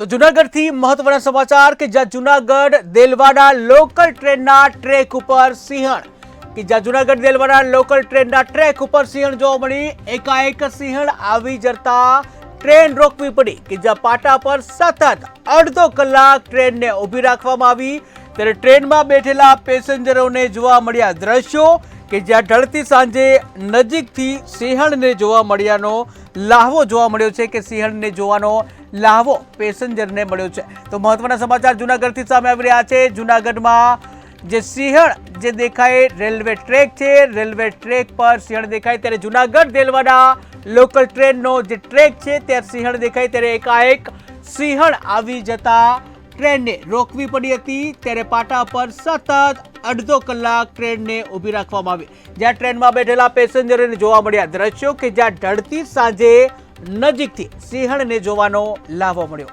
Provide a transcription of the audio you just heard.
તો જુનાગઢથી મહત્વના સમાચાર કે જ્યાં જુનાગઢ દેલવાડા લોકલ ટ્રેનના ટ્રેક ઉપર સિંહણ? કે જ્યાં જુનાગઢ દેલવાડા લોકલ ટ્રેનના ટ્રેક ઉપર સિંહણ જોવા મળી? એકાએક સિંહણ આવી જતા ટ્રેન રોકવી પડી. કે જ્યાં પાટા પર સતત અડધો કલાક ટ્રેનને ઊભી રાખવામાં આવી. ત્યારે ટ્રેનમાં બેઠેલા પેસેન્જરોને જોવા મળ્યા દ્રશ્યો કે જ્યાં ઢળતી સાંજે નજીકથી સિંહણને જોવા મળ્યાનો લાહવો જોવા મળ્યો છે કે સિંહણને જોવાનો લાહવો પેસેન્જરને મળ્યો છે. તો મહત્વના સમાચાર જુનાગઢથી સામે આવી રહ્યા છે. જુનાગઢમાં જે સિંહણ, જે દેખાય રેલવે ટ્રેક છે, રેલવે ટ્રેક પર સિંહણ દેખાય ત્યારે જુનાગઢ રેલવાના લોકલ ટ્રેનનો જે ટ્રેક છે ત્યાં સિંહણ દેખાય ત્યારે એકાએક સિંહણ આવી જતા ટ્રેનને રોકવી પડી હતી. ત્યારે પાટા પર સતત અડધો કલાક ટ્રેનને ઊભી રાખવામાં આવી. જ્યાં ટ્રેનમાં બેઠેલા પેસેન્જરોને જોવા મળ્યા દ્રશ્યો કે જ્યાં ઢળતી સાંજે નજીકથી સિંહણને જોવાનો લાભો મળ્યો.